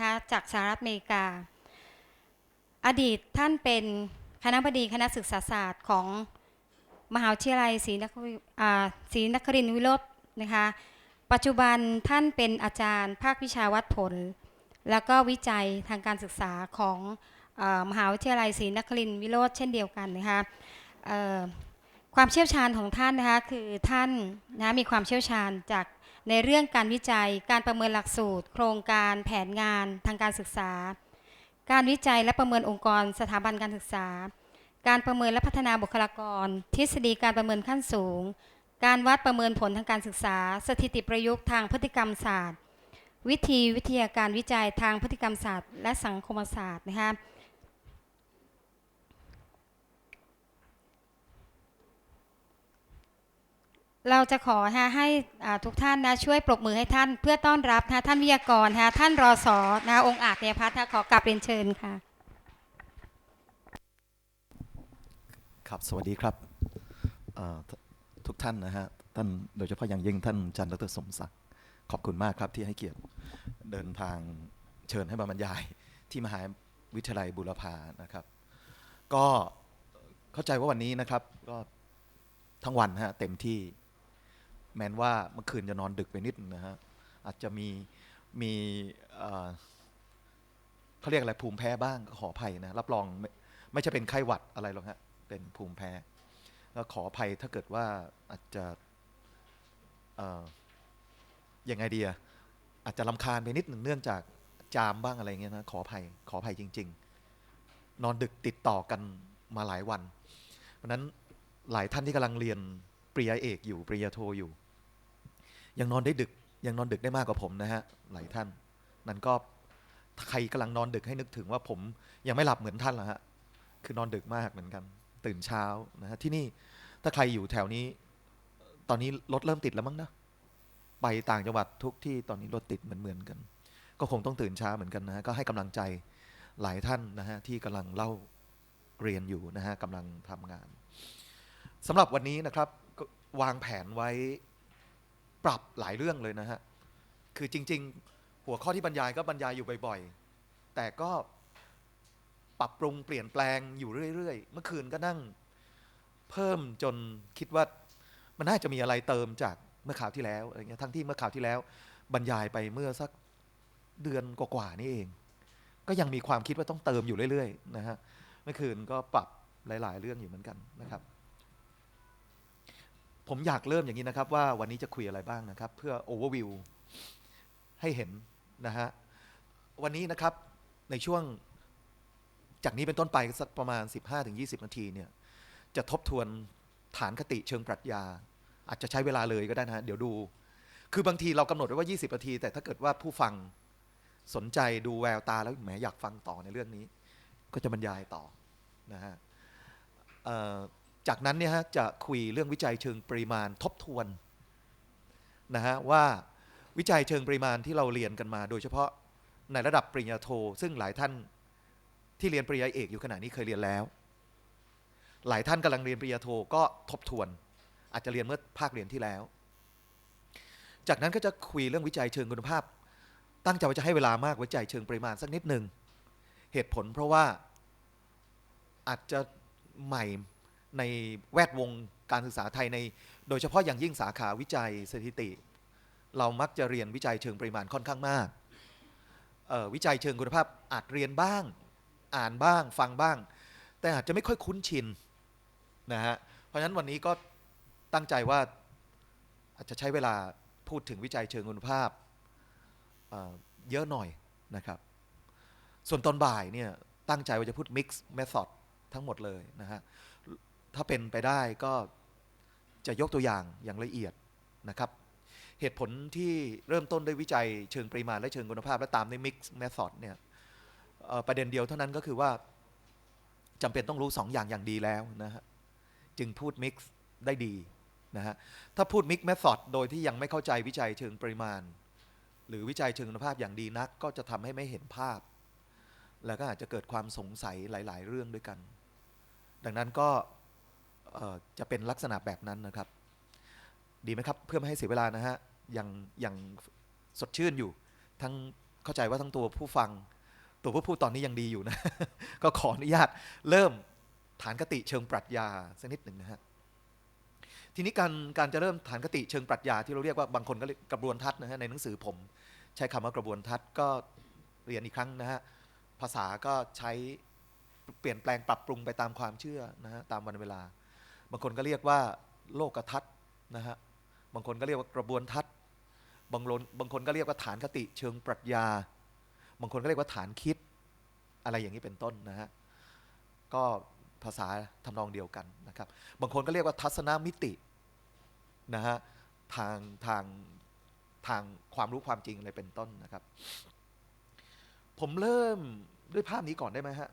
นะคะจากสหรัฐอเมริกา อดีตท่านเป็นคณะบดีคณะศึกษาศาสตร์ของมหาวิทยาลัยศรีนครินทร์อ่าศรีนครินทร์วิโรจน์นะคะ ปัจจุบันท่านเป็นอาจารย์ภาควิชาวัดผล แล้วก็วิจัยทางการศึกษาของอมหาวิทยาลัยศรีนครินทร์วิโรจน์เช่นเดียวกันนะคะความเชี่ยวชาญของท่านนะคะคือท่านนะมีความเชี่ยวชาญจาก ในเรื่องการวิจัย การประเมินหลักสูตร โครงการแผนงานทางการศึกษา การวิจัยและประเมินองค์กรสถาบันการศึกษา การประเมินและพัฒนาบุคลากร ทฤษฎีการประเมินขั้นสูง การวัดประเมินผลทางการศึกษา สถิติประยุกต์ทางพฤติกรรมศาสตร์ วิธีวิทยาการวิจัยทางพฤติกรรมศาสตร์ และสังคมศาสตร์นะคะ เราจะขอนะให้ทุกท่านนะช่วยปรบมือให้ท่านเพื่อต้อนรับนะท่านวิทยากรนะท่านรอสอนะองค์อาจเนยพัฒน์นะขอกลับเรียนเชิญค่ะ ครับสวัสดีครับทุกท่านนะฮะท่านโดยเฉพาะอย่างยิ่งท่านจันดรสมศักดิ์ขอบคุณมากครับที่ให้เกียรติเดินทางเชิญให้มาบรรยาย ที่มหาวิทยาลัยบุรพานะครับ ก็เข้าใจว่าวันนี้นะครับก็ทั้งวันฮะเต็มที่ แม้นว่าเมื่อคืนจะนอนดึกไปนิดนะฮะอาจจะมีมีเขาเรียกอะไรภูมิแพ้บ้างก็ขออภัยนะรับรองไม่ไม่ใช่เป็นไข้หวัดอะไรหรอกฮะเป็นภูมิแพ้แล้วขออภัยถ้าเกิดว่าอาจจะเอ่อยังไงดีอะอาจจะลำคาญไปนิดหนึ่งเนื่องจากจามบ้างอะไรเงี้ยนะขออภัยขออภัยจริง ๆ นอนดึกติดต่อกันมาหลายวัน เพราะนั้นหลายท่านที่กำลังเรียน ริญญาเอกอยู่ ปริญญาโทอยู่ ยังนอนได้ดึก ยังนอนดึกได้มากกว่าผมนะฮะ หลายท่าน นั่นก็ใครกำลังนอนดึกให้นึกถึงว่าผมยังไม่หลับเหมือนท่านละฮะ คือนอนดึกมากเหมือนกัน ตื่นเช้านะฮะ ที่นี่ถ้าใครอยู่แถวนี้ ตอนนี้รถเริ่มติดแล้วมั้งนะ ไปต่างจังหวัดทุกที่ตอนนี้รถติดเหมือนๆกัน ก็คงต้องตื่นเช้าเหมือนกันนะฮะก็ให้กำลังใจหลายท่านนะฮะที่กำลังเล่าเรียนอยู่นะฮะกำลังทำงานสำหรับวันนี้นะครับ วางแผนไว้ปรับหลายเรื่องเลยนะฮะ คือจริง ๆ หัวข้อที่บรรยายก็บรรยายอยู่บ่อยๆ แต่ก็ปรับปรุงเปลี่ยนแปลงอยู่เรื่อยๆ เมื่อคืนก็นั่ง เพิ่มจนคิดว่ามันน่าจะมีอะไรเติมจากเมื่อข่าวที่แล้วอะไรเงี้ย ทั้งที่เมื่อข่าวที่แล้ว บรรยายไปเมื่อสักเดือนกว่าๆนี่เอง ก็ยังมีความคิดว่าต้องเติมอยู่เรื่อยๆนะฮะ เมื่อคืนก็ปรับหลาย ๆ เรื่องอยู่เหมือนกันนะครับ ผมอยากเริ่มอย่างนี้นะครับ ว่าวันนี้จะคุยอะไรบ้างนะครับ เพื่อโอเวอร์วิวให้เห็นนะฮะวันนี้นะครับในช่วงจากนี้เป็นต้นไปสักประมาณ 15-20 นาทีเนี่ยจะทบทวนฐานคติเชิงปรัชญา อาจจะใช้เวลาเลยก็ได้นะฮะเดี๋ยวดู คือบางทีเรากำหนดไว้ว่า 20 นาที แต่ถ้าเกิดว่าผู้ฟังสนใจดูแววตาแล้วแหมอยากฟังต่อในเรื่องนี้ ก็จะบรรยายต่อนะฮะเอ่อ จากนั้นเนี่ยฮะจะคุยเรื่องวิจัยเชิงปริมาณทบทวนนะฮะว่าวิจัยเชิงปริมาณที่เราเรียนกันมา โดยเฉพาะในระดับปริญญาโท ซึ่งหลายท่านที่เรียนปริญญาเอกอยู่ขณะนี้เคยเรียนแล้ว หลายท่านกำลังเรียนปริญญาโทก็ทบทวน อาจจะเรียนเมื่อภาคเรียนที่แล้ว จากนั้นก็จะคุยเรื่องวิจัยเชิงคุณภาพ ตั้งใจว่าจะให้เวลามากวิจัยเชิงปริมาณสักนิดหนึ่งเหตุผลเพราะว่าอาจจะใหม่ ในแวดวงการศึกษาไทยใน โดยเฉพาะอย่างยิ่งสาขาวิจัยสถิติ เรามักจะเรียนวิจัยเชิงปริมาณค่อนข้างมาก วิจัยเชิงคุณภาพอาจเรียนบ้าง อ่านบ้าง ฟังบ้าง แต่อาจจะไม่ค่อยคุ้นชินนะฮะ เพราะฉะนั้นวันนี้ก็ตั้งใจว่าอาจจะใช้เวลาพูดถึงวิจัยเชิงคุณภาพเเยอะหน่อยนะครับ ส่วนตอนบ่ายเนี่ยตั้งใจว่าจะพูด mix method ทั้งหมดเลยนะฮะ ถ้าเป็นไปได้ก็จะยกตัวอย่างอย่างละเอียดนะครับ เหตุผลที่เริ่มต้นด้วยวิจัยเชิงปริมาณและเชิงคุณภาพ และตามด้วย mix method เนี่ยประเด็นเดียวเท่านั้นก็คือว่าจำเป็นต้องรู้สองอย่างอย่างดีแล้วนะฮะจึงพูด mix ได้ดีนะฮะถ้าพูด mix method โดยที่ยังไม่เข้าใจวิจัยเชิงปริมาณ หรือวิจัยเชิงคุณภาพอย่างดีนัก ก็จะทำให้ไม่เห็นภาพ แล้วก็อาจจะเกิดความสงสัยหลาย ๆ เรื่องด้วยกัน ดังนั้นก็ จะเป็นลักษณะแบบนั้นนะครับ ดีไหมครับ เพื่อไม่ให้เสียเวลานะฮะยังยังสดชื่นอยู่ ทั้งเข้าใจว่าทั้งตัวผู้ฟัง ตัวผู้พูดตอนนี้ยังดีอยู่นะ ก็ขออนุญาตเริ่มฐานคติเชิงปรัชญาสักนิดหนึ่งนะฮะทีนี้การการจะเริ่มฐานคติเชิงปรัชญาที่เราเรียกว่าบางคนก็เรียกกระบวนทัศนะฮะในหนังสือผม ใช้คำว่ากระบวนทัศน์ก็เรียนอีกครั้งนะฮะภาษาก็ใช้เปลี่ยนแปลงปรับปรุงไปตามความเชื่อนะฮะตามวันเวลา บางคนก็เรียกว่าโลกทัศน์นะฮะบางคนก็เรียกว่ากระบวนทัศน์บางคนบางคนก็เรียกว่าฐานคติเชิงปรัชญา บางคนก็เรียกว่าฐานคิดอะไรอย่างนี้เป็นต้นนะฮะก็ภาษาทำนองเดียวกันนะครับ บางคนก็เรียกว่าทัศนมิตินะฮะทางทางทางความรู้ความจริงอะไรเป็นต้นนะครับ ผมเริ่มด้วยภาพนี้ก่อนได้ไหมฮะ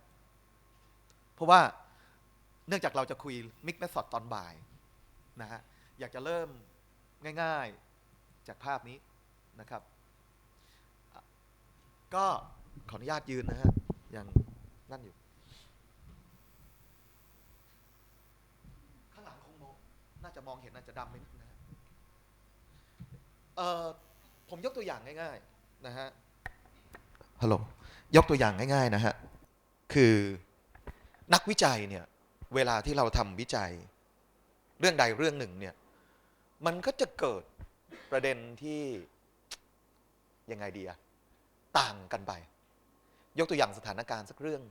เพราะว่า เนื่องจากเราจะคุยมิกแม t อดตอนบ่ายนะฮะอยากจะเริ่มง่ายๆจากภาพนี้นะครับ ก็ขออนุญาตยืนนะฮะอยังนั่นอยู่ ข้างหลังคงมองน่าจะมองเห็นอาจจะดำไปนิดนะฮะเอ่อผมยกตัวอย่างง่ายๆนะฮะฮัลโหลยกตัวอย่างง่าย ๆ นะฮะ คือนักวิจัยเนี่ย เวลาที่เราทำวิจัย เรื่องใดเรื่องหนึ่งเนี่ย มันก็จะเกิดประเด็นที่ยังไงดีอะต่างกันไป ยกตัวอย่างสถานการณ์สักเรื่อง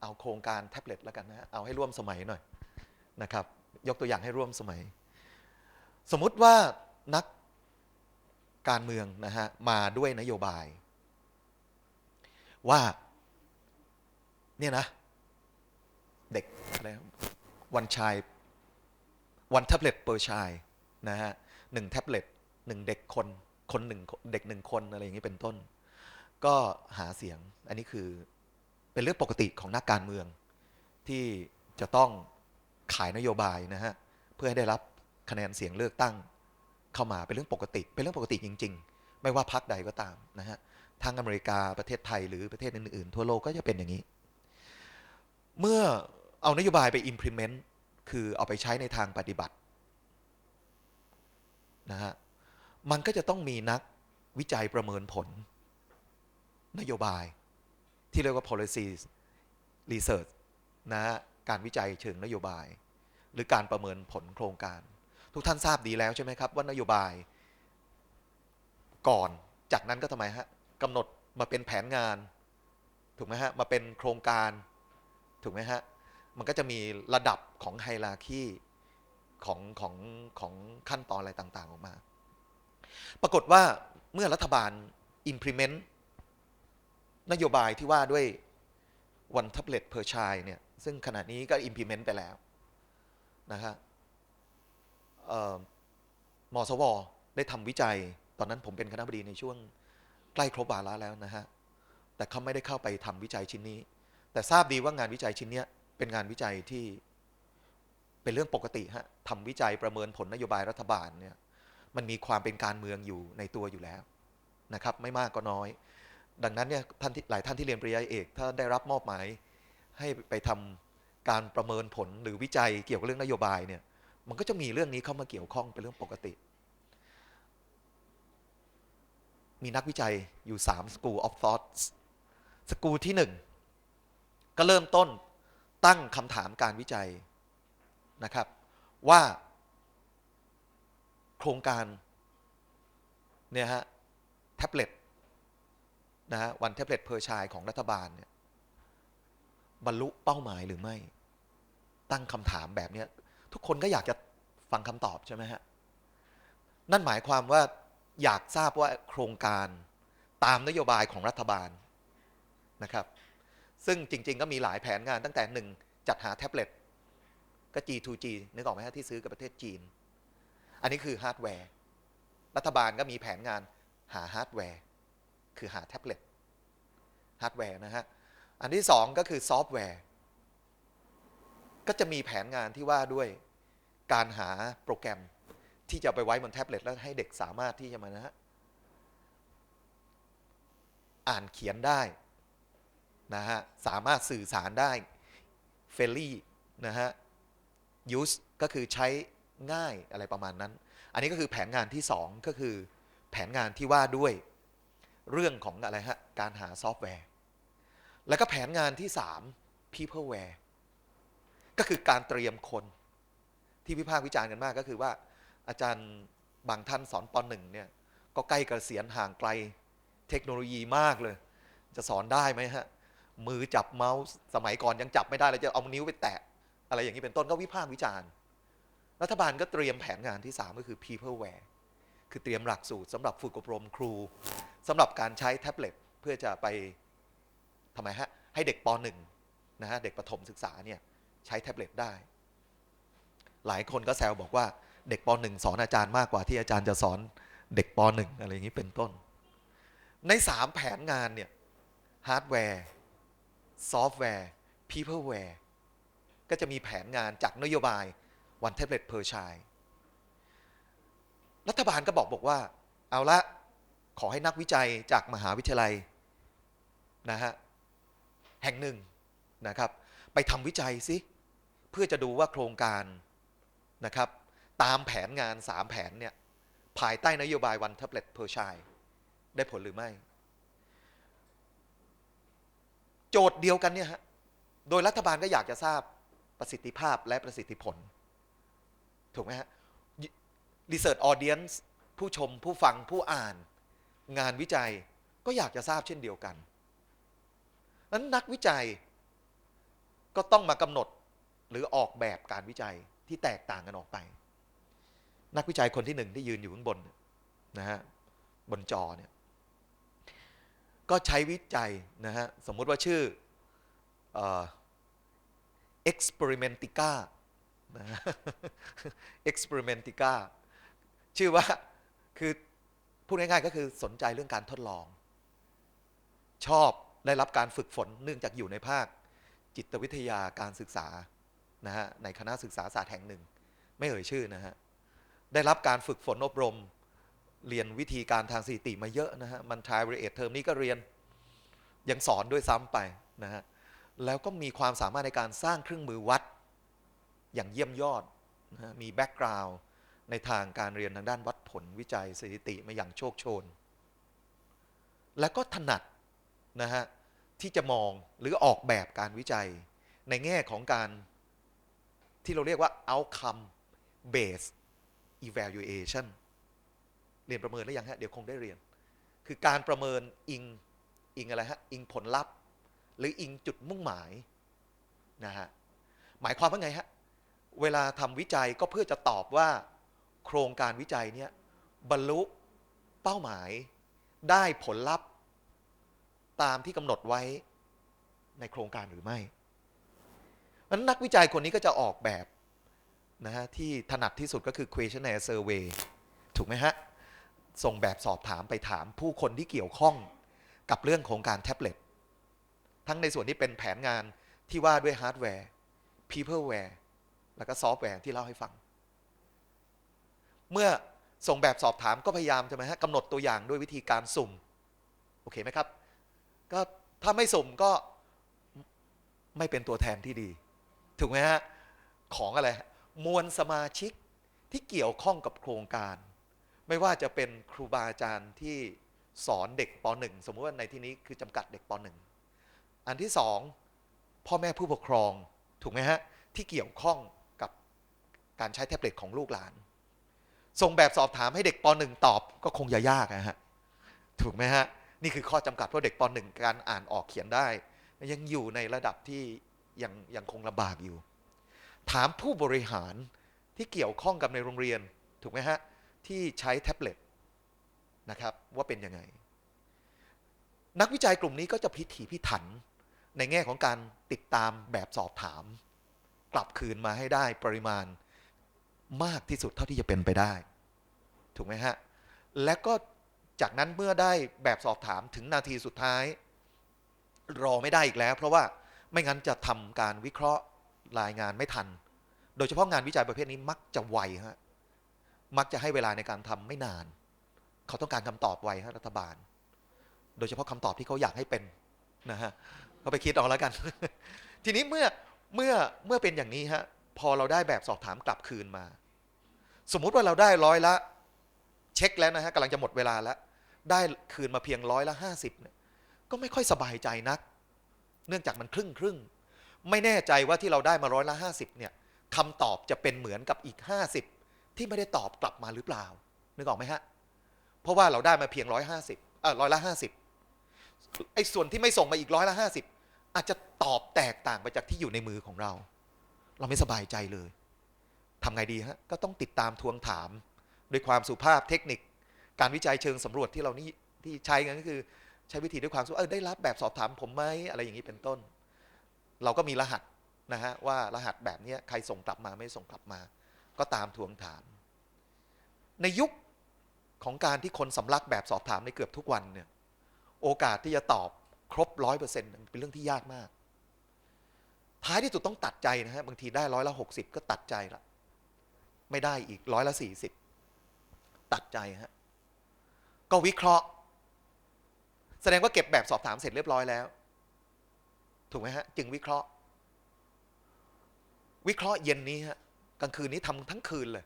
เอาโครงการแท็บเล็ตแล้วกันนะฮะเอาให้ร่วมสมัยหน่อยนะครับ ยกตัวอย่างให้ร่วมสมัย สมมุติว่านักการเมืองนะฮะมาด้วยนโยบาย ว่า เนี่ยนะ เด็กอะไรวันชายวันแท็บเล็ตเปอร์ชายนะฮะหนึ่งแท็บเล็ตหนึ่งเด็กคนคนหนึ่งเด็กหนึ่งคนอะไรอย่างนี้เป็นต้น ก็หาเสียงอันนี้คือเป็นเรื่องปกติของนักการเมือง ที่จะต้องขายนโยบายนะฮะเพื่อให้ได้รับคะแนนเสียงเลือกตั้งเข้ามาเป็นเรื่องปกติ เป็นเรื่องปกติจริง ๆ ไม่ว่าพรรคใดก็ตามนะฮะทางอเมริกาประเทศไทยหรือประเทศอื่นๆ ทั่วโลกก็จะเป็นอย่างนี้ เมื่อเอานโยบายไป implement คือเอาไปใช้ในทางปฏิบัตินะฮะมันก็จะต้องมีนักวิจัยประเมินผล นโยบายที่เรียกว่า policy research นะะการวิจัยเชิงนโยบาย หรือการประเมินผลโครงการ ทุกท่านทราบดีแล้วใช่ไหมครับว่านโยบาย ก่อนจากนั้นก็ทำไมฮะกำหนดมาเป็นแผนงาน ถูกไหมฮะมาเป็นโครงการ ถูกไหมฮะ มันก็จะมีระดับของไฮราคีของของของขั้นตอนอะไรต่างๆ ออกมา ปรากฏว่าเมื่อรัฐบาล implement นโยบายที่ว่าด้วย one tablet per child เนี่ย ซึ่งขณะนี้ก็ implement ไปแล้วนะฮะเอ่อมสว ได้ทำวิจัย ตอนนั้นผมเป็นคณะบดีในช่วงใกล้ครบวาระแล้วนะฮะ แต่เขาไม่ได้เข้าไปทำวิจัยชิ้นนี้ แต่ทราบดีว่างานวิจัยชิ้นนี้เป็นงานวิจัยที่เป็นเรื่องปกติฮะทำวิจัยประเมินผลนโยบายรัฐบาลเนี่ยมันมีความเป็นการเมืองอยู่ในตัวอยู่แล้วนะครับไม่มากก็น้อย ดังนั้นเนี่ยท่านที่หลายท่านที่เรียนปริญญาเอก ถ้าได้รับมอบหมายให้ไปทำการประเมินผลหรือวิจัยเกี่ยวกับเรื่องนโยบายเนี่ยมันก็จะมีเรื่องนี้เข้ามาเกี่ยวข้องเป็นเรื่องปกติ มีนักวิจัยอยู่ 3 school of thoughts สกูลที่หนึ่ง ก็เริ่มต้นตั้งคำถามการวิจัยนะครับ ว่า โครงการเนี่ยฮะแท็บเล็ตนะฮะวันแท็บเล็ตเพอร์ชายของรัฐบาลเนี่ยบรรลุเป้าหมายหรือไม่ ตั้งคำถามแบบนี้ทุกคนก็อยากจะฟังคำตอบใช่ไหมฮะนั่นหมายความว่าอยากทราบว่าโครงการตามนโยบายของรัฐบาลนะครับ ซึ่งจริง ๆ ก็มีหลายแผนงานตั้งแต่หนึ่งจัดหาแท็บเล็ตก็ G2G นึกออกไหมฮะที่ซื้อกับประเทศจีน อันนี้คือฮาร์ดแวร์ รัฐบาลก็มีแผนงานหาฮาร์ดแวร์ คือหาแท็บเล็ตฮาร์ดแวร์นะฮะ อันที่สองก็คือซอฟต์แวร์ ก็จะมีแผนงานที่ว่าด้วยการหาโปรแกรมที่จะไปไว้บนแท็บเล็ตแล้วให้เด็กสามารถที่จะมานะฮะอ่านเขียนได้ นะฮะสามารถสื่อสารได้เฟลลี่นะฮะ use ก็คือใช้ง่ายอะไรประมาณนั้น อันนี้ก็คือแผนงานที่ 2 ก็คือแผนงานที่ว่าด้วยเรื่องของอะไรฮะการหาซอฟต์แวร์ แล้วก็แผนงานที่ 3 peopleware ก็คือการเตรียมคนที่วิพากษ์วิจารณ์กันมากก็คือว่า อาจารย์บางท่านสอนปหนึ่งเนี่ยก็ใกล้เกษียณห่างไกลเทคโนโลยีมากเลย จะสอนได้ไหมฮะ มือจับเมาส์สมัยก่อนยังจับไม่ได้เลยจะเอานิ้วไปแตะ อะไรอย่างนี้เป็นต้นก็วิพากษ์วิจารณ์ รัฐบาลก็เตรียมแผนงานที่ 3 ก็คือ peopleware คือเตรียมหลักสูตรสำหรับฝึกอบรมครูสำหรับการใช้แท็บเล็ตเพื่อจะไปทำไมฮะ ให้เด็กป .1 นะฮะเด็กประถมศึกษาเนี่ยใช้แท็บเล็ตได้ หลายคนก็แซวบอกว่าเด็กป .1 สอนอาจารย์มากกว่าที่อาจารย์จะสอนเด็กป .1 อะไรอย่างนี้เป็นต้น ใน 3 แผนงานเนี่ยฮาร์ดแวร์ ซอฟต์แวร์ peopleware ก็จะมีแผนงานจากนโยบาย one tablet per child รัฐบาลก็บอกบอกว่า เอาละขอให้นักวิจัยจากมหาวิทยาลัยนะฮะแห่งหนึ่งนะครับ ไปทำวิจัยซิเพื่อจะดูว่าโครงการนะครับ ตามแผนงาน 3 แผนเนี่ยภายใต้นโยบาย one tablet per child ได้ผลหรือไม่ โจทย์เดียวกันเนี่ยฮะโดยรัฐบาลก็อยากจะทราบประสิทธิภาพและประสิทธิผล ถูกไหมฮะ Research Audience ผู้ชมผู้ฟังผู้อ่าน งานวิจัยก็อยากจะทราบเช่นเดียวกันนั้นนักวิจัยก็ต้องมากำหนดหรือออกแบบการวิจัยที่แตกต่างกันออกไป นักวิจัยคนที่หนึ่งที่ยืนอยู่ข้างบนนะฮะบนจอเนี่ย ก็ใช้วิจัยนะฮะสมมุติว่าชื่อเอ experimentica นะฮะ experimentica ชื่อว่าคือพูดง่ายๆก็คือสนใจเรื่องการทดลอง ชอบได้รับการฝึกฝนเนื่องจากอยู่ในภาค จิตวิทยาการศึกษานะฮะในคณะศึกษาศาสตร์แห่งหนึ่ง ไม่เอ่ยชื่อนะฮะได้รับการฝึกฝนอบรม เรียนวิธีการทางสถิติมาเยอะนะฮะ มันทายเอทเทอมนี้ก็เรียนยังสอนด้วยซ้ำไปนะฮะ แล้วก็มีความสามารถในการสร้างเครื่องมือวัดอย่างเยี่ยมยอดนะฮะมีแบ็กกราวด์ในทางการเรียนทางด้านวัดผลวิจัยสถิติมาอย่างโชคโชน และก็ถนัดนะฮะที่จะมองหรือออกแบบการวิจัยในแง่ของการที่เราเรียกว่า outcome based evaluation เรียนประเมินหรือยังฮะเดี๋ยวคงได้เรียน คือการประเมินอิงอิงอะไรฮะอิงผลลัพธ์ หรืออิงจุดมุ่งหมายนะฮะหมายความว่าไงฮะเวลาทำวิจัยก็เพื่อจะตอบว่า โครงการวิจัยเนี้ยบรรลุเป้าหมายได้ผลลัพธ์ ตามที่กำหนดไว้ในโครงการหรือไม่เพราะนั้นนักวิจัยคนนี้ก็จะออกแบบนะฮะที่ถนัดที่สุดก็คือ questionnaire survey ถูกไหมฮะ ส่งแบบสอบถามไปถามผู้คนที่เกี่ยวข้องกับเรื่องโครงการแท็บเล็ต ทั้งในส่วนที่เป็นแผนงานที่ว่าด้วยฮาร์ดแวร์ peopleware แล้วก็ซอฟต์แวร์ที่เล่าให้ฟัง เมื่อส่งแบบสอบถามก็พยายามใช่ไหมฮะกำหนดตัวอย่างด้วยวิธีการสุ่ม โอเคไหมครับ ก็ถ้าไม่สุ่มก็ไม่เป็นตัวแทนที่ดี ถูกไหมฮะ ของอะไร มวลสมาชิกที่เกี่ยวข้องกับโครงการ ไม่ว่าจะเป็นครูบาอาจารย์ที่สอนเด็กป .1 สมมติว่าในที่นี้คือจำกัดเด็กป .1 อันที่สองพ่อแม่ผู้ปกครองถูกไหมฮะที่เกี่ยวข้องกับการใช้แท็บเล็ตของลูกหลาน ส่งแบบสอบถามให้เด็กป .1 ตอบก็คงจะยากนะฮะถูกไหมฮะนี่คือข้อจำกัดเพราะเด็กป .1 การอ่านออกเขียนได้ ยังอยู่ในระดับที่ยังยังคงลำบากอยู่ ถามผู้บริหารที่เกี่ยวข้องกับในโรงเรียนถูกไหมฮะ ที่ใช้แท็บเล็ตนะครับว่าเป็นยังไง นักวิจัยกลุ่มนี้ก็จะพิถีพิถันในแง่ของการติดตามแบบสอบถาม กลับคืนมาให้ได้ปริมาณมากที่สุดเท่าที่จะเป็นไปได้ ถูกไหมฮะ และก็จากนั้นเมื่อได้แบบสอบถามถึงนาทีสุดท้าย รอไม่ได้อีกแล้ว เพราะว่าไม่งั้นจะทำการวิเคราะห์รายงานไม่ทัน โดยเฉพาะงานวิจัยประเภทนี้มักจะไวฮะ มักจะให้เวลาในการทำไม่นาน เขาต้องการคำตอบไวฮะรัฐบาล โดยเฉพาะคำตอบที่เขาอยากให้เป็นนะฮะก็ไปคิดเอาแล้วกัน ทีนี้เมื่อเมื่อเมื่อเป็นอย่างนี้ฮะพอเราได้แบบสอบถามกลับคืนมา สมมุติว่าเราได้ร้อยละ เช็คแล้วนะฮะกำลังจะหมดเวลาแล้ว ได้คืนมาเพียงร้อยละห้าสิบเนี่ยก็ไม่ค่อยสบายใจนัก เนื่องจากมันครึ่งครึ่งไม่แน่ใจว่าที่เราได้มาร้อยละห้าสิบเนี่ยคำตอบจะเป็นเหมือนกับอีกห้าสิบ ที่ไม่ได้ตอบกลับมาหรือเปล่า นึกออกไหมฮะ เพราะว่าเราได้มาเพียงร้อยห้าสิบเออร้อยละห้าสิบไอ้ส่วนที่ไม่ส่งมาอีกร้อยละห้าสิบอาจจะตอบแตกต่างไปจากที่อยู่ในมือของเรา เราไม่สบายใจเลยทำไงดีฮะ ก็ต้องติดตามทวงถามด้วยความสุภาพเทคนิค การวิจัยเชิงสำรวจที่เรานี่ที่ใช้กันก็คือ ใช้วิธีด้วยความสุภาพเออได้รับแบบสอบถามผมไหมอะไรอย่างนี้เป็นต้น เราก็มีรหัสนะฮะว่ารหัสแบบนี้ใครส่งกลับมาไม่ส่งกลับมา ก็ตามทวงถาม ในยุคของการที่คนสำลักแบบสอบถามในเกือบทุกวันเนี่ยโอกาสที่จะตอบครบร้อยเปอร์เซ็นต์เป็นเรื่องที่ยากมาก ท้ายที่สุดต้องตัดใจนะฮะบางทีได้ร้อยละหกสิบก็ตัดใจละไม่ได้อีกร้อยละสี่สิบตัดใจฮะก็วิเคราะห์ แสดงว่าเก็บแบบสอบถามเสร็จเรียบร้อยแล้ว ถูกไหมฮะ จึงวิเคราะห์ วิเคราะห์เย็นนี้ฮะ กลางคืนนี้ทำทั้งคืนเลย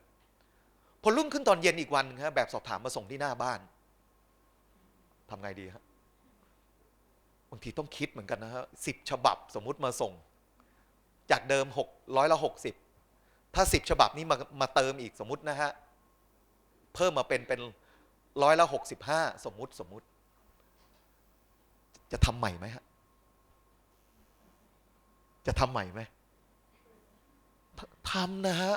พอรุ่งขึ้นตอนเย็นอีกวันฮะแบบสอบถามมาส่งที่หน้าบ้านทำไงดีฮะบางทีต้องคิดเหมือนกันนะฮะสิบฉบับสมมุติมาส่ง จากเดิมหกร้อยละหกสิบถ้าสิบฉบับนี้มามาเติมอีกสมมตินะฮะเพิ่มมาเป็นเป็นร้อยละหกสิบห้าสมมุติสมมุติ จะทำใหม่ไหมฮะจะทำใหม่ไหม ทำนะฮะ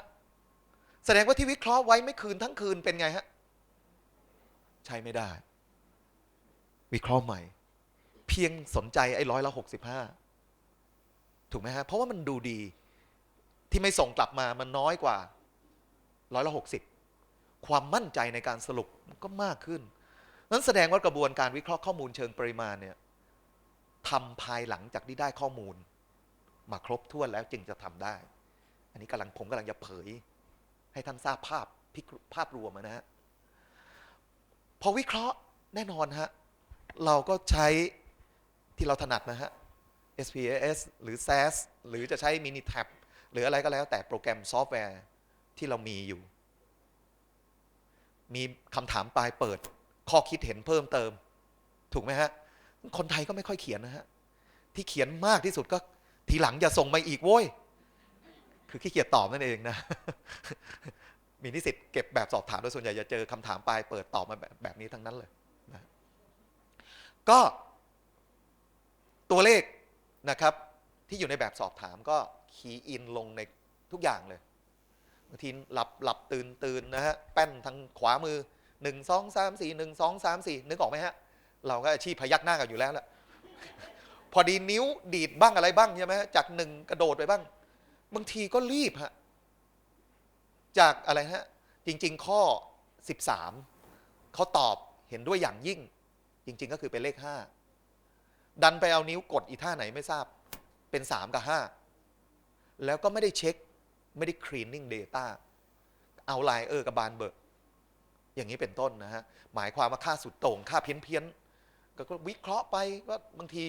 แสดงว่าที่วิเคราะห์ไว้ไม่คืนทั้งคืนเป็นไงฮะ ใช้ไม่ได้ วิเคราะห์ใหม่ เพียงสนใจไอ้ร้อยละหกสิบห้าถูกไหมฮะ เพราะว่ามันดูดี ที่ไม่ส่งกลับมามันน้อยกว่าร้อยละหกสิบความมั่นใจในการสรุปก็มากขึ้น นั้นแสดงว่ากระบวนการวิเคราะห์ข้อมูลเชิงปริมาณเนี่ยทำภายหลังจากที่ได้ข้อมูล มาครบถ้วนแล้วจึงจะทำได้ อันนี้กำลังผมกำลังจะเผย ให้ท่านทราบภาพภาพรวมนะฮะพอวิเคราะห์แน่นอนฮะเราก็ใช้ที่เราถนัดนะฮะ SPSS หรือ SAS หรือจะใช้ Minitab หรืออะไรก็แล้วแต่โปรแกรมซอฟต์แวร์ที่เรามีอยู่ มีคำถามปลายเปิด ข้อคิดเห็นเพิ่มเติม ถูกไหมฮะ คนไทยก็ไม่ค่อยเขียนนะฮะ ที่เขียนมากที่สุดก็ทีหลังอย่าส่งมาอีกโว้ย คือขี้เกียจตอบนั่นเองนะ มีนิสิตเก็บแบบสอบถามโดยส่วนใหญ่จะเจอคำถามปลายเปิดตอบมาแบบแบบนี้ทั้งนั้นเลยนะก็ตัวเลขนะครับ ที่อยู่ในแบบสอบถามก็คีย์อินลงในทุกอย่างเลยบางทีหลับหลับตื่นตื่นนะฮะแป้นทางขวามือหนึ่งสองสามสี่หนึ่งสองสามสี่นึกออกไหมฮะ เราก็อาชีพพยักหน้ากันอยู่แล้วแหละพอดีนิ้วดีดบ้างอะไรบ้างใช่ไหมฮะจากหนึ่งกระโดดไปบ้าง บางทีก็รีบฮะจากอะไรฮะจริง ๆ ข้อ 13เขาตอบเห็นด้วยอย่างยิ่ง จริง ๆ ก็คือเป็นเลข 5 ดันไปเอานิ้วกดอีท่าไหนไม่ทราบเป็น 3 กับ 5 แล้วก็ไม่ได้เช็คไม่ได้ cleaning data เอาไลน์เออร์กับบานเบิร์กอย่างนี้เป็นต้นนะฮะ หมายความว่าค่าสุดโต่งค่าเพี้ยนเพี้ยนก็วิเคราะห์ไปก็บางที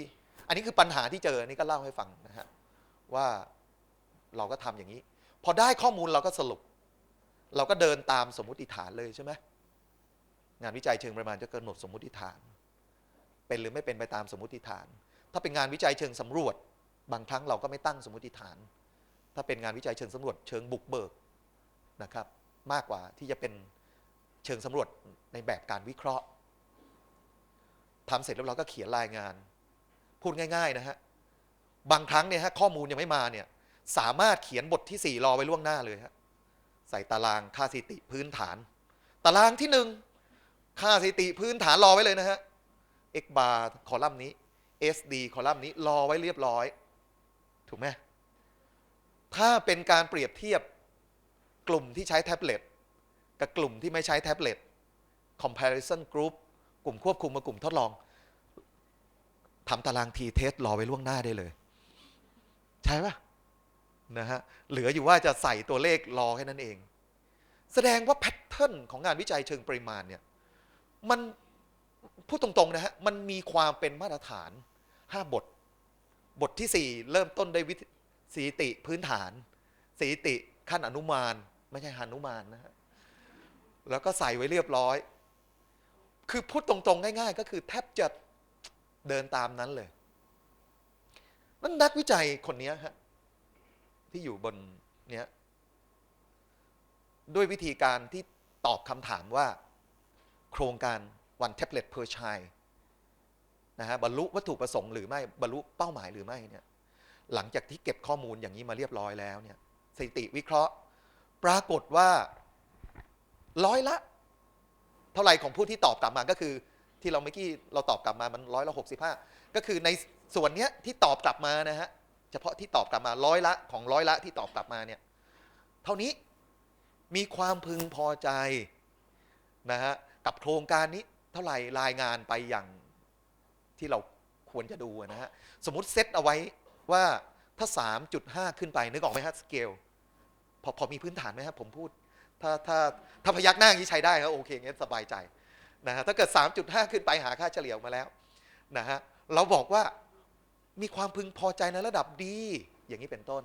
อันนี้คือปัญหาที่เจอนนี้ก็เล่าให้ฟังนะฮะว่า เราก็ทำอย่างนี้ พอได้ข้อมูลเราก็สรุป เราก็เดินตามสมมุติฐานเลยใช่ไหมงานวิจัยเชิงประมาณจะกำหนดสมมุติฐาน เป็นหรือไม่เป็นไปตามสมมุติฐาน ถ้าเป็นงานวิจัยเชิงสำรวจ บางครั้งเราก็ไม่ตั้งสมมุติฐาน ถ้าเป็นงานวิจัยเชิงสำรวจ เชิงบุกเบิกนะครับ มากกว่าที่จะเป็นเชิงสำรวจในแบบการวิเคราะห์ทำเสร็จแล้วเราก็เขียนรายงาน พูดง่าย ๆ นะฮะบางครั้งเนี่ยฮะข้อมูลยังไม่มาเนี่ย สามารถเขียนบทที่ 4 รอไว้ล่วงหน้าเลยฮะใส่ตารางค่าสถิติพื้นฐาน ตารางที่หนึ่งค่าสถิติพื้นฐานรอไว้เลยนะฮะ x bar คอลัมน์นี้ sd คอลัมน์นี้รอไว้เรียบร้อย ถูกไหมถ้าเป็นการเปรียบเทียบกลุ่มที่ใช้แท็บเล็ตกับกลุ่มที่ไม่ใช้แท็บเล็ต comparison group กลุ่มควบคุมกับกลุ่มทดลองทำตารางทีเทสรอไว้ล่วงหน้าได้เลย ใช่ปะ นะฮะเหลืออยู่ว่าจะใส่ตัวเลขรอแค่นั้นเอง แสดงว่าแพทเทิร์นของงานวิจัยเชิงปริมาณเนี่ยมันพูดตรงๆนะฮะมันมีความเป็นมาตรฐาน 5 บท บทที่ 4 เริ่มต้นด้วยวิธีสถิติพื้นฐานสถิติขั้นอนุมาน ไม่ใช่หานุมานนะฮะแล้วก็ใส่ไว้เรียบร้อย คือพูดตรงๆ ง่าย ๆ ก็คือแทบจะเดินตามนั้นเลยนั่นนักวิจัยคนนี้ฮะ ที่อยู่บนเนี้ยด้วยวิธีการที่ตอบคำถามว่า โครงการ one tablet per child นะฮะบรรลุวัตถุประสงค์หรือไม่บรรลุเป้าหมายหรือไม่เนี่ยหลังจากที่เก็บข้อมูลอย่างนี้มาเรียบร้อยแล้วเนี่ยสถิติวิเคราะห์ ปรากฏว่าร้อยละ เท่าไหร่ของผู้ที่ตอบกลับมาก็คือ ที่เราเมื่อกี้เราตอบกลับมามันร้อยละหกสิบห้าก็คือในส่วนเนี้ยที่ตอบกลับมานะฮะ เฉพาะที่ตอบกลับมาร้อยละของร้อยละที่ตอบกลับมาเนี่ยเท่านี้มีความพึงพอใจนะฮะกับโครงการนี้เท่าไหร่รายงานไปอย่างที่เราควรจะดูนะฮะสมมติเซตเอาไว้ว่าถ้า 3.5 ขึ้นไปนึกออกไหมฮะสเกลพอพอมีพื้นฐานไหมฮะผมพูด ถ้าถ้าถ้าพยักหน้าอย่างนี้ใช้ได้ครับโอเคงั้นสบายใจนะฮะถ้าเกิด 3.5 ขึ้นไปหาค่าเฉลี่ยออกมาแล้วนะฮะเราบอกว่า มีความพึงพอใจในระดับดี อย่างนี้เป็นต้น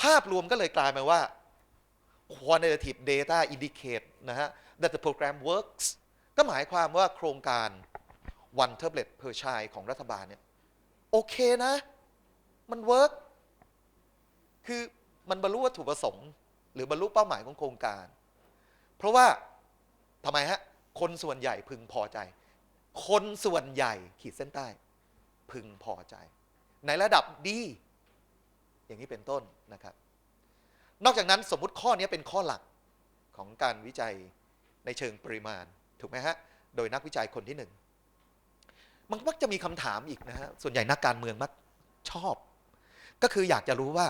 ภาพรวมก็เลยกลายมาว่า quantitative data indicate นะฮะ that the program works ก็หมายความว่าโครงการ one tablet per child ของรัฐบาลเนี่ยโอเคนะ มันเวิร์กคือมันบรรลุวัตถุประสงค์ หรือบรรลุเป้าหมายของโครงการ เพราะว่าทำไมฮะ คนส่วนใหญ่พึงพอใจ คนส่วนใหญ่ขีดเส้นใต้ พึงพอใจ ในระดับดี อย่างนี้เป็นต้นนะครับ นอกจากนั้นสมมุติข้อนี้เป็นข้อหลักของการวิจัยในเชิงปริมาณถูกไหมฮะโดยนักวิจัยคนที่หนึ่งมันมักจะมีคำถามอีกนะฮะส่วนใหญ่นักการเมืองมักชอบ ก็คืออยากจะรู้ว่า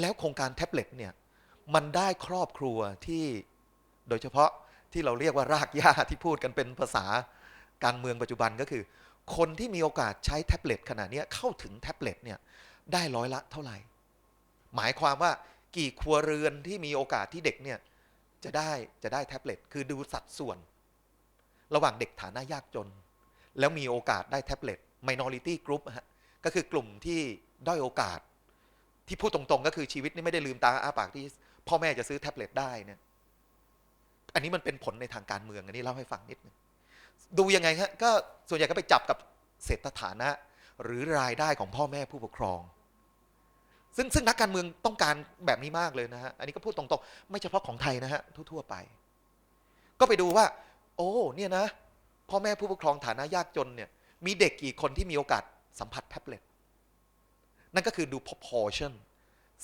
แล้วโครงการแท็บเล็ตเนี่ยมันได้ครอบครัวที่โดยเฉพาะที่เราเรียกว่ารากหญ้าที่พูดกันเป็นภาษาการเมืองปัจจุบันก็คือ คนที่มีโอกาสใช้แท็บเล็ตขนาดนี้เข้าถึงแท็บเล็ตเนี่ยได้ร้อยละเท่าไหร่ หมายความว่ากี่ครัวเรือนที่มีโอกาสที่เด็กเนี่ยจะได้จะได้แท็บเล็ตคือดูสัดส่วน ระหว่างเด็กฐานะยากจน แล้วมีโอกาสได้แท็บเล็ต minority group ฮะก็คือกลุ่มที่ด้อยโอกาส ที่พูดตรงๆ ก็คือชีวิตนี่ไม่ได้ลืมตาอ้าปากที่พ่อแม่จะซื้อแท็บเล็ตได้เนี่ยอันนี้มันเป็นผลในทางการเมืองอันนี้เล่าให้ฟังนิดนึง ดูยังไงฮะก็ส่วนใหญ่ก็ไปจับกับเศรษฐฐานะ หรือรายได้ของพ่อแม่ผู้ปกครอง ซึ่งซึ่งนักการเมืองต้องการแบบนี้มากเลยนะฮะอันนี้ก็พูดตรงๆ ไม่เฉพาะของไทยนะฮะทั่วๆไป ก็ไปดูว่า โอ้เนี่ยนะ พ่อแม่ผู้ปกครองฐานะยากจนเนี่ยมีเด็กกี่คนที่มีโอกาสสัมผัสแท็บเล็ตนั่นก็คือดู proportion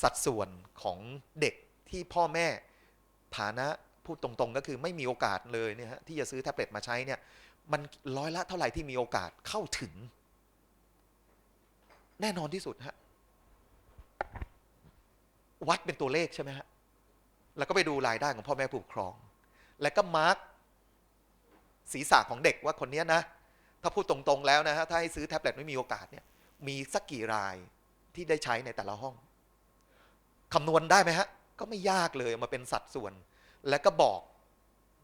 สัดส่วนของเด็กที่พ่อแม่ฐานะพูดตรงๆ ก็คือไม่มีโอกาสเลยเนี่ยฮะที่จะซื้อแท็บเล็ตมาใช้เนี่ย มันร้อยละเท่าไหร่ที่มีโอกาสเข้าถึง แน่นอนที่สุดฮะวัดเป็นตัวเลขใช่ไหมฮะแล้วก็ไปดูรายได้ของพ่อแม่ผู้ปกครอง แล้วก็มาร์กศีรษะของเด็กว่าคนนี้นะ ถ้าพูดตรงๆแล้วนะฮะถ้าให้ซื้อแท็บเล็ตไม่มีโอกาสเนี่ยมีสักกี่รายที่ได้ใช้ในแต่ละห้องคำนวณได้ไหมฮะ ก็ไม่ยากเลยมาเป็นสัดส่วน แล้วก็บอก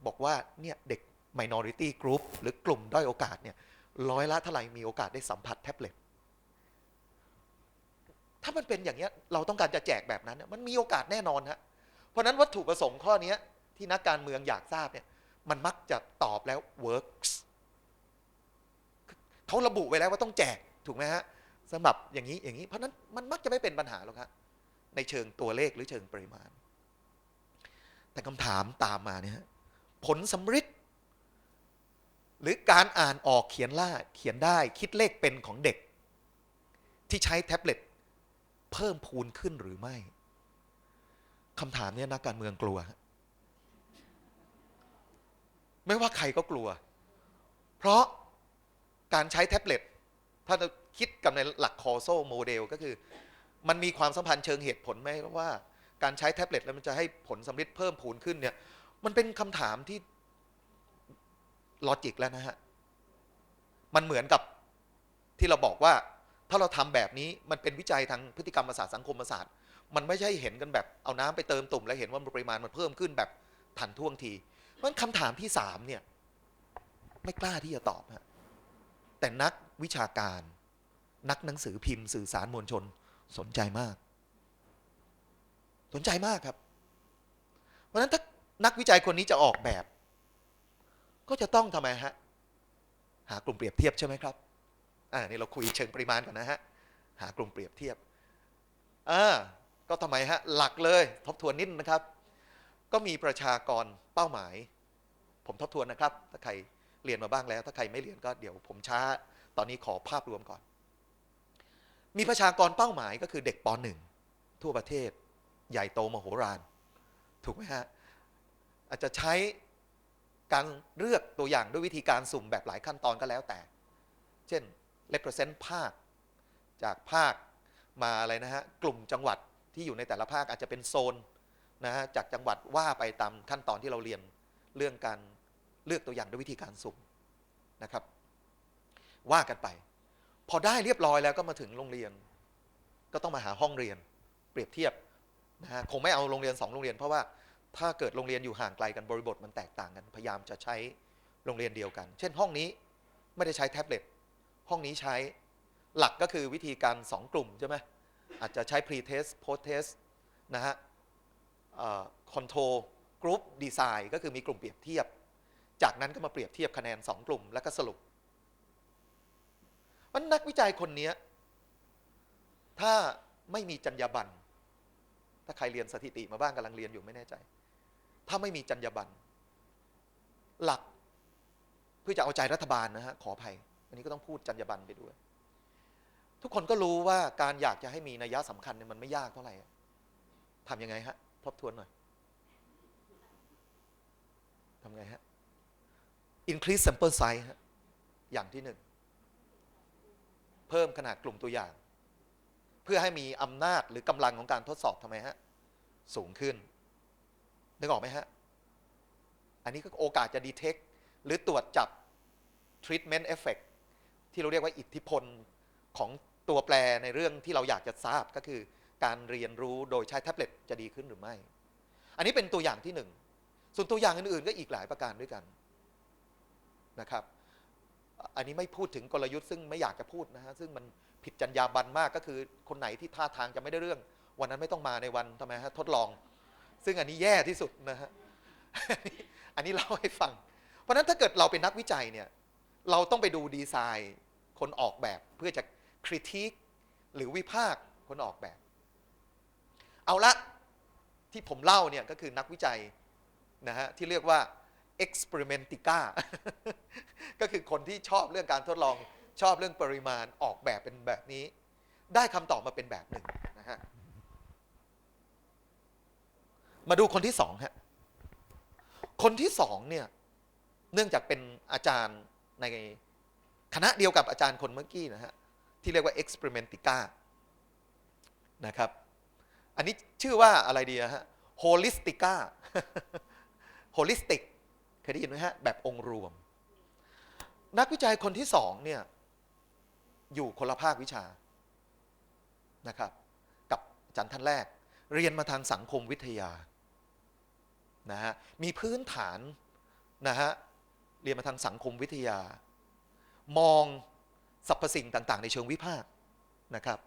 บอกว่าเนี่ยเด็ก minority group หรือกลุ่มด้อยโอกาสเนี่ยร้อยละเท่าไหร่มีโอกาสได้สัมผัสแท็บเล็ตถ้ามันเป็นอย่างนี้เราต้องการจะแจกแบบนั้นเนี่ยมันมีโอกาสแน่นอนฮะเพราะนั้นวัตถุประสงค์ข้อนี้ที่นักการเมืองอยากทราบเนี่ยมันมักจะตอบแล้ว works เขาระบุไว้แล้วว่าต้องแจกถูกไหมฮะสำหรับอย่างนี้อย่างนี้ เพราะนั้นมันมักจะไม่เป็นปัญหาหรอกครับในเชิงตัวเลขหรือเชิงปริมาณ แต่คำถามตามมาเนี่ยฮะผลสำฤทธิ์ หรือการอ่านออกเขียนล่าเขียนได้คิดเลขเป็นของเด็ก ที่ใช้แท็บเล็ตเพิ่มพูนขึ้นหรือไม่คำถามนี้นักการเมืองกลัว ไม่ว่าใครก็กลัว เพราะการใช้แท็บเล็ตถ้าเราคิดกับในหลักคอโซโมเดลก็คือ มันมีความสัมพันธ์เชิงเหตุผลไหมว่า การใช้แท็บเล็ตแล้วมันจะให้ผลสำเร็จเพิ่มพูนขึ้นเนี่ย มันเป็นคำถามที่ ลอจิกแล้วนะฮะ มันเหมือนกับที่เราบอกว่า ถ้าเราทำแบบนี้มันเป็นวิจัยทางพฤติกรรมศาสตร์สังคมศาสตร์ มันไม่ใช่เห็นกันแบบเอาน้ำไปเติมตุ่มแล้วเห็นว่าปริมาณมันเพิ่มขึ้นแบบทันท่วงที เพราะฉะนั้นคำถามที่สามเนี่ยไม่กล้าที่จะตอบฮะแต่นักวิชาการ นักหนังสือพิมพ์สื่อสารมวลชนสนใจมาก สนใจมากครับ เพราะฉะนั้นถ้านักวิจัยคนนี้จะออกแบบ ก็จะต้องทำไมฮะ หากลุ่มเปรียบเทียบใช่ไหมครับ อ่า นี่เราคุยเชิงปริมาณก่อนนะฮะ หากลุ่มเปรียบเทียบ อ่า ก็ทำไมฮะ หลักเลย ทบทวนนิดนะครับ ก็มีประชากรเป้าหมาย ผมทบทวนนะครับ ถ้าใครเรียนมาบ้างแล้ว ถ้าใครไม่เรียนก็เดี๋ยวผมช้า ตอนนี้ขอภาพรวมก่อน มีประชากรเป้าหมายก็คือเด็กป .1 ทั่วประเทศ ใหญ่โตมโหฬาร ถูกไหมฮะ อาจจะใช้ การเลือกตัวอย่างด้วยวิธีการสุ่มแบบหลายขั้นตอนก็แล้วแต่ เช่น represent ภาค จากภาคมาอะไรนะฮะ กลุ่มจังหวัดที่อยู่ในแต่ละภาคอาจจะเป็นโซนนะฮะ จากจังหวัดว่าไปตามขั้นตอนที่เราเรียนเรื่องการเลือกตัวอย่างด้วยวิธีการสุ่มนะครับ ว่ากันไป พอได้เรียบร้อยแล้วก็มาถึงโรงเรียน ก็ต้องมาหาห้องเรียน เปรียบเทียบนะฮะ คงไม่เอาโรงเรียนสองโรงเรียนเพราะว่า ถ้าเกิดโรงเรียนอยู่ห่างไกลกันบริบทมันแตกต่างกัน พยายามจะใช้โรงเรียนเดียวกัน เช่นห้องนี้ไม่ได้ใช้แท็บเล็ตห้องนี้ใช้หลักก็คือวิธีการ 2 กลุ่มใช่ไหมอาจจะใช้ pre test post test นะฮะ control group design ก็คือมีกลุ่มเปรียบเทียบ จากนั้นก็มาเปรียบเทียบคะแนน 2 กลุ่มแล้วก็สรุปมันนักวิจัยคนนี้ถ้าไม่มีจรรยาบรรณถ้าใครเรียนสถิติมาบ้างกำลังเรียนอยู่ไม่แน่ใจ ถ้าไม่มีจรรยาบรรณหลักเพื่อจะเอาใจรัฐบาลนะฮะขออภัยอันนี้ก็ต้องพูดจรรยาบรรณไปด้วย ทุกคนก็รู้ว่าการอยากจะให้มีนัยยะสำคัญเนี่ยมันไม่ยากเท่าไหร่ทำยังไงฮะทบทวนหน่อยทำไงฮะ increase sample size ฮะอย่างที่หนึ่ง เพิ่มขนาดกลุ่มตัวอย่าง เพื่อให้มีอำนาจหรือกำลังของการทดสอบทำไมฮะ สูงขึ้น นึกออกไหมฮะ อันนี้ก็โอกาสจะ detect หรือตรวจจับ treatment effect ที่เราเรียกว่าอิทธิพลของตัวแปรในเรื่องที่เราอยากจะทราบก็คือ การเรียนรู้โดยใช้แท็บเล็ตจะดีขึ้นหรือไม่ อันนี้เป็นตัวอย่างที่หนึ่ง ส่วนตัวอย่างอื่นๆ ก็อีกหลายประการด้วยกันนะครับ อันนี้ไม่พูดถึงกลยุทธ์ซึ่งไม่อยากจะพูดนะฮะซึ่งมันผิดจรรยาบรรณมากก็คือคนไหนที่ท่าทางจะไม่ได้เรื่อง วันนั้นไม่ต้องมาในวันทำไมฮะทดลอง ซึ่งอันนี้แย่ที่สุดนะฮะอันนี้เล่าให้ฟัง เพราะนั้นถ้าเกิดเราเป็นนักวิจัยเนี่ยเราต้องไปดูดีไซน์คนออกแบบเพื่อจะคริติกหรือวิพากษ์คนออกแบบ เอาละที่ผมเล่าเนี่ยก็คือนักวิจัยนะฮะที่เรียกว่า experimentica ก็คือคนที่ชอบเรื่องการทดลองชอบเรื่องปริมาณออกแบบเป็นแบบนี้ ได้คำตอบมาเป็นแบบหนึ่งนะฮะ มาดูคนที่สองฮะคนที่สองเนี่ยเนื่องจากเป็นอาจารย์ในคณะเดียวกับอาจารย์คนเมื่อกี้นะฮะที่เรียกว่า experimentica นะครับ อันนี้ชื่อว่าอะไรดีอะฮะ holistica holistic เคยได้ยินไหมฮะ แบบองค์รวม นักวิจัยคนที่สองเนี่ยอยู่คนละภาควิชานะครับ กับอาจารย์ท่านแรก เรียนมาทางสังคมวิทยา นะฮะมีพื้นฐานนะฮะเรียนมาทางสังคมวิทยา มองสรรพสิ่งต่าง ๆ ในเชิงวิพากษ์นะครับ